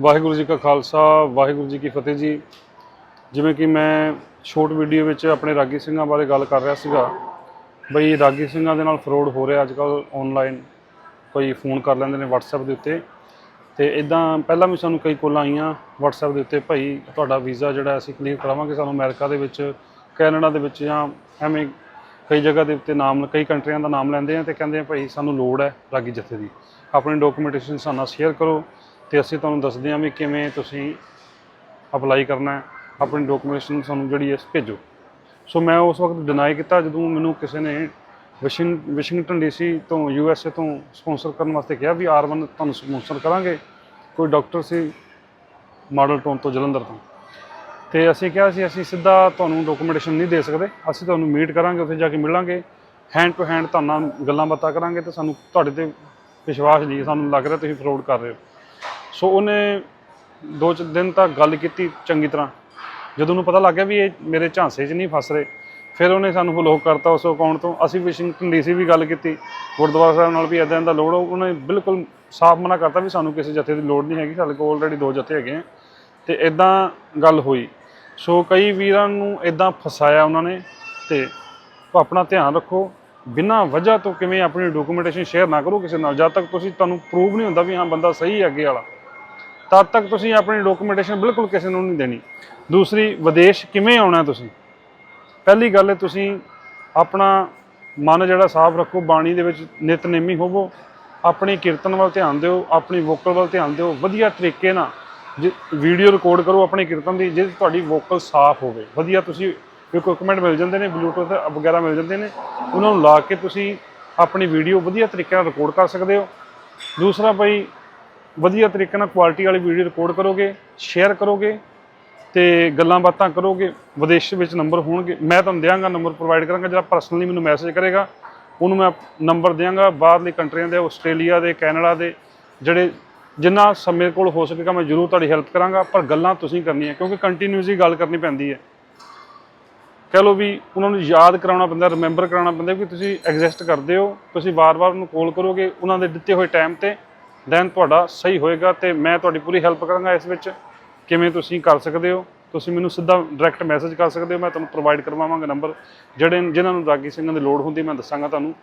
ਵਾਹਿਗੁਰੂ ਜੀ ਕਾ ਖਾਲਸਾ, ਵਾਹਿਗੁਰੂ ਜੀ ਕੀ ਫਤਿਹ ਜੀ। ਜਿਵੇਂ ਕਿ ਮੈਂ ਸ਼ੋਰਟ ਵੀਡੀਓ ਵਿੱਚ ਆਪਣੇ ਰਾਗੀ ਸਿੰਘਾਂ ਬਾਰੇ ਗੱਲ ਕਰ ਰਿਹਾ ਸੀਗਾ, ਬਈ ਰਾਗੀ ਸਿੰਘਾਂ ਦੇ ਨਾਲ ਫਰੋਡ ਹੋ ਰਿਹਾ ਅੱਜ ਕੱਲ ਆਨਲਾਈਨ ਕੋਈ ਫੋਨ ਕਰ ਲੈਂਦੇ ਨੇ WhatsApp ਦੇ ਉੱਤੇ। ਤੇ ਇਦਾਂ ਪਹਿਲਾਂ ਵੀ ਸਾਨੂੰ ਕਈ ਕੋਲਾਂ ਆਈਆਂ WhatsApp ਦੇ ਉੱਤੇ, ਭਾਈ ਤੁਹਾਡਾ ਵੀਜ਼ਾ ਜਿਹੜਾ ਅਸੀਂ ਕਲੀਅਰ ਕਰਾਵਾਂਗੇ ਸਾਨੂੰ ਅਮਰੀਕਾ ਦੇ ਵਿੱਚ, ਕੈਨੇਡਾ ਦੇ ਵਿੱਚ ਜਾਂ ਐਵੇਂ ਕਈ ਜਗ੍ਹਾ ਦੇ ਉੱਤੇ ਨਾਮ, ਕਈ ਕੰਟਰੀਆਂ ਦਾ ਨਾਮ ਲੈਂਦੇ ਆ ਤੇ ਕਹਿੰਦੇ ਆ, ਭਾਈ ਸਾਨੂੰ ਲੋੜ ਹੈ ਰਾਗੀ ਜਥੇ ਦੀ। ਆਪਣੀ ਡਾਕੂਮੈਂਟੇਸ਼ਨ ਸਾਨੂੰ ਸ਼ੇਅਰ ਕਰੋ। ਤੇ ਅਸੀਂ ਤੁਹਾਨੂੰ ਦੱਸਦੇ ਹਾਂ ਵੀ ਕਿਵੇਂ ਤੁਸੀਂ ਅਪਲਾਈ ਕਰਨਾ ਹੈ। ਆਪਣੀ ਡਾਕੂਮੈਂਟੇਸ਼ਨ ਸਾਨੂੰ ਜਿਹੜੀ ਹੈ ਭੇਜੋ। ਸੋ ਮੈਂ ਉਸ ਵਕਤ ਡਿਨਾਈ ਕੀਤਾ ਜਦੋਂ ਮੈਨੂੰ ਕਿਸੇ ਨੇ ਵਾਸ਼ਿੰਗ ਵਾਸ਼ਿੰਗਟਨ ਡੀਸੀ ਤੋਂ ਯੂ ਐਸ ਏ ਤੋਂ ਸਪਾਂਸਰ ਕਰਨ ਵਾਸਤੇ ਕਿਹਾ ਵੀ ਆਰ1 ਤੁਹਾਨੂੰ ਸਪਾਂਸਰ ਕਰਾਂਗੇ। ਕੋਈ ਡਾਕਟਰ ਸੀ ਮਾਡਲ ਟਾਊਨ ਤੋਂ ਜਲੰਧਰ ਤੋਂ। ਤੇ ਅਸੀਂ ਕਿਹਾ ਸੀ, ਅਸੀਂ ਸਿੱਧਾ ਤੁਹਾਨੂੰ ਡਾਕੂਮੈਂਟੇਸ਼ਨ ਨਹੀਂ ਦੇ ਸਕਦੇ। ਅਸੀਂ ਤੁਹਾਨੂੰ ਮੀਟ ਕਰਾਂਗੇ, ਉੱਥੇ ਜਾ ਕੇ ਮਿਲਾਂਗੇ। ਹੈਂਡ ਟੂ ਹੈਂਡ ਤੁਹਾਨੂੰ ਗੱਲਾਂ ਬਾਤਾਂ ਕਰਾਂਗੇ ਤੇ ਸਾਨੂੰ ਤੁਹਾਡੇ ਤੇ ਵਿਸ਼ਵਾਸ ਨਹੀਂ ਸਾਨੂੰ ਲੱਗ ਰਿਹਾ ਤੁਸੀਂ ਫਰੋਡ ਕਰ ਰਹੇ ਹੋ। ਸੋ ਉਹਨੇ ਦੋ ਚ ਦਿਨ ਤੱਕ ਗੱਲ ਕੀਤੀ ਚੰਗੀ ਤਰ੍ਹਾਂ। ਜਦੋਂ ਉਹਨੂੰ ਪਤਾ ਲੱਗ ਗਿਆ ਵੀ ਇਹ ਮੇਰੇ ਝਾਂਸੇ 'ਚ ਨਹੀਂ ਫਸ ਰਹੇ, ਫਿਰ ਉਹਨੇ ਸਾਨੂੰ ਬਲੌਕ ਕਰਤਾ ਉਸ ਅਕਾਊਂਟ ਤੋਂ। ਅਸੀਂ ਵਾਸ਼ਿੰਗਟਨ ਡੀਸੀ ਵੀ ਗੱਲ ਕੀਤੀ। ਗੁਰਦੁਆਰਾ ਸਾਹਿਬ ਨਾਲ ਵੀ ਇਦਾਂ ਦਾ ਲੋੜ ਉਹ- ਉਹਨੇ ਬਿਲਕੁਲ ਸਾਫ਼ ਮਨਾ ਕਰਤਾ ਵੀ ਸਾਨੂੰ ਕਿਸੇ ਜਥੇ ਦੀ ਲੋੜ ਨਹੀਂ ਹੈਗੀ। ਸਾਡੇ ਕੋਲ ਆਲਰੇਡੀ ਦੋ ਜੱਥੇ ਹੈਗੇ ਆ। ਤੇ ਇਦਾਂ ਗੱਲ ਹੋਈ। ਸੋ ਕਈ ਵੀਰਾਂ ਨੂੰ ਇਦਾਂ ਫਸਾਇਆ ਉਹਨਾਂ ਨੇ। ਤੇ ਆਪਣਾ ਧਿਆਨ ਰੱਖੋ, ਬਿਨਾਂ ਵਜ੍ਹਾ ਤੋਂ ਕਿਵੇਂ ਆਪਣੀ ਡਾਕੂਮੈਂਟੇਸ਼ਨ ਸ਼ੇਅਰ ਨਾ ਕਰੋ ਕਿਸੇ ਨਾਲ। ਜਦ ਤੱਕ ਤੁਸੀਂ ਤੁਹਾਨੂੰ ਪ੍ਰੂਵ ਨਹੀਂ ਹੁੰਦਾ ਵੀ ਹਾਂ, ਬੰਦਾ ਸਹੀ ਹੈ ਅੱਗੇ ਵਾਲਾ। ਤਦ ਤੱਕ ਤੁਸੀਂ ਆਪਣੀ ਡਾਕੂਮੈਂਟੇਸ਼ਨ ਬਿਲਕੁਲ ਕਿਸੇ ਨੂੰ ਨਹੀਂ ਦੇਣੀ। ਦੂਸਰੀ, ਵਿਦੇਸ਼ ਕਿਵੇਂ ਆਉਣਾ ਤੁਸੀਂ? ਪਹਿਲੀ ਗੱਲ ਹੈ ਤੁਸੀਂ ਆਪਣਾ ਮਨ ਜਿਹੜਾ ਸਾਫ਼ ਰੱਖੋ, ਬਾਣੀ ਦੇ ਵਿੱਚ ਨਿਤਨੇਮੀ ਹੋਵੋ, ਆਪਣੀ ਕੀਰਤਨ ਵੱਲ ਧਿਆਨ ਦਿਓ, ਆਪਣੀ ਵੋਕਲ ਵੱਲ ਧਿਆਨ ਦਿਓ, ਵਧੀਆ ਤਰੀਕੇ ਨਾਲ ਵੀਡੀਓ ਰਿਕਾਰਡ ਕਰੋ ਆਪਣੀ ਕੀਰਤਨ ਦੀ, ਜਿਹਦੇ ਤੁਹਾਡੀ ਵੋਕਲ ਸਾਫ਼ ਹੋਵੇ। ਵਧੀਆ ਤੁਸੀਂ ਇਕਵਿਪਮੈਂਟ ਮਿਲ ਜਾਂਦੇ ਨੇ ਬਲੂਟੂਥ ਵਗੈਰਾ ਮਿਲ ਜਾਂਦੇ ਨੇ, ਉਹਨਾਂ ਨੂੰ ਲਾ ਕੇ ਤੁਸੀਂ ਆਪਣੀ ਵੀਡੀਓ ਵਧੀਆ ਤਰੀਕੇ ਨਾਲ ਰਿਕਾਰਡ ਕਰ ਸਕਦੇ ਹੋ। ਦੂਸਰਾ ਭਾਈ ਵਧੀਆ ਤਰੀਕੇ ਨਾਲ ਕੁਆਲਿਟੀ ਵਾਲੀ ਵੀਡੀਓ ਰਿਕਾਰਡ ਕਰੋਗੇ ਸ਼ੇਅਰ ਕਰੋਗੇ ਤੇ ਗੱਲਾਂ ਬਾਤਾਂ ਕਰੋਗੇ, ਵਿਦੇਸ਼ ਵਿੱਚ ਨੰਬਰ ਹੋਣਗੇ। ਮੈਂ ਤੁਹਾਨੂੰ ਦਿਆਂਗਾ ਨੰਬਰ ਪ੍ਰੋਵਾਈਡ ਕਰਾਂਗਾ, ਜਿਹੜਾ ਪਰਸਨਲੀ ਮੈਨੂੰ ਮੈਸੇਜ ਕਰੇਗਾ, ਉਹਨੂੰ ਮੈਂ ਨੰਬਰ ਦਿਆਂਗਾ। ਬਾਹਰਲੀ ਕੰਟਰੀਆਂ ਦੇ, ਆਸਟ੍ਰੇਲੀਆ ਦੇ, ਕੈਨੇਡਾ ਦੇ, ਜਿਹੜੇ ਜਿੰਨਾ ਸਮੇਂ ਕੋਲ ਹੋ ਸਕੇਗਾ, ਮੈਂ ਜ਼ਰੂਰ ਤੁਹਾਡੀ ਹੈਲਪ ਕਰਾਂਗਾ। ਪਰ ਗੱਲਾਂ ਤੁਸੀਂ ਕਰਨੀਆਂ, ਕਿਉਂਕਿ ਕੰਟੀਨਿਊਸਲੀ ਗੱਲ ਕਰਨੀ ਪੈਂਦੀ ਹੈ। ਕਹ ਲਓ ਵੀ ਉਹਨਾਂ ਨੂੰ ਯਾਦ ਕਰਾਉਣਾ ਪੈਂਦਾ ਰਿਮੈਂਬਰ ਕਰਾਉਣਾ ਪੈਂਦਾ ਕਿ ਤੁਸੀਂ ਐਗਜ਼ਿਸਟ ਕਰਦੇ ਹੋ, ਤੁਸੀਂ ਵਾਰ-ਵਾਰ ਉਹਨੂੰ ਕਾਲ ਕਰੋਗੇ, ਉਹਨਾਂ ਦੇ ਦਿੱਤੇ ਹੋਏ ਟਾਈਮ ਤੇ ਦੈਨ ਤੁਹਾਡਾ ਸਹੀ ਹੋਏਗਾ ਤੇ ਮੈਂ ਤੁਹਾਡੀ ਪੂਰੀ ਹੈਲਪ ਕਰਾਂਗਾ ਇਸ ਵਿੱਚ। ਕਿਵੇਂ ਤੁਸੀਂ ਕਰ ਸਕਦੇ ਹੋ? ਤੁਸੀਂ ਮੈਨੂੰ ਸਿੱਧਾ ਡਾਇਰੈਕਟ ਮੈਸੇਜ ਕਰ ਸਕਦੇ ਹੋ। ਮੈਂ ਤੁਹਾਨੂੰ ਪ੍ਰੋਵਾਈਡ ਕਰਵਾਵਾਂਗਾ ਨੰਬਰ ਜਿਹੜੇ ਜਿਨ੍ਹਾਂ ਨੂੰ ਰਾਗੀ ਸਿੰਘਾਂ ਦੀ ਲੋੜ ਹੁੰਦੀ, ਮੈਂ ਦੱਸਾਂਗਾ ਤੁਹਾਨੂੰ।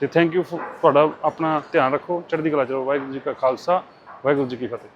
ਤੇ ਥੈਂਕ ਯੂ ਤੁਹਾਡਾ ਆਪਣਾ ਧਿਆਨ ਰੱਖੋ। ਚੜ੍ਹਦੀ ਕਲਾ ਚ ਵਾਹਿਗੁਰੂ ਜੀ ਕਾ ਖਾਲਸਾ। ਵਾਹਿਗੁਰੂ ਜੀ ਕੀ ਫਤਿਹ।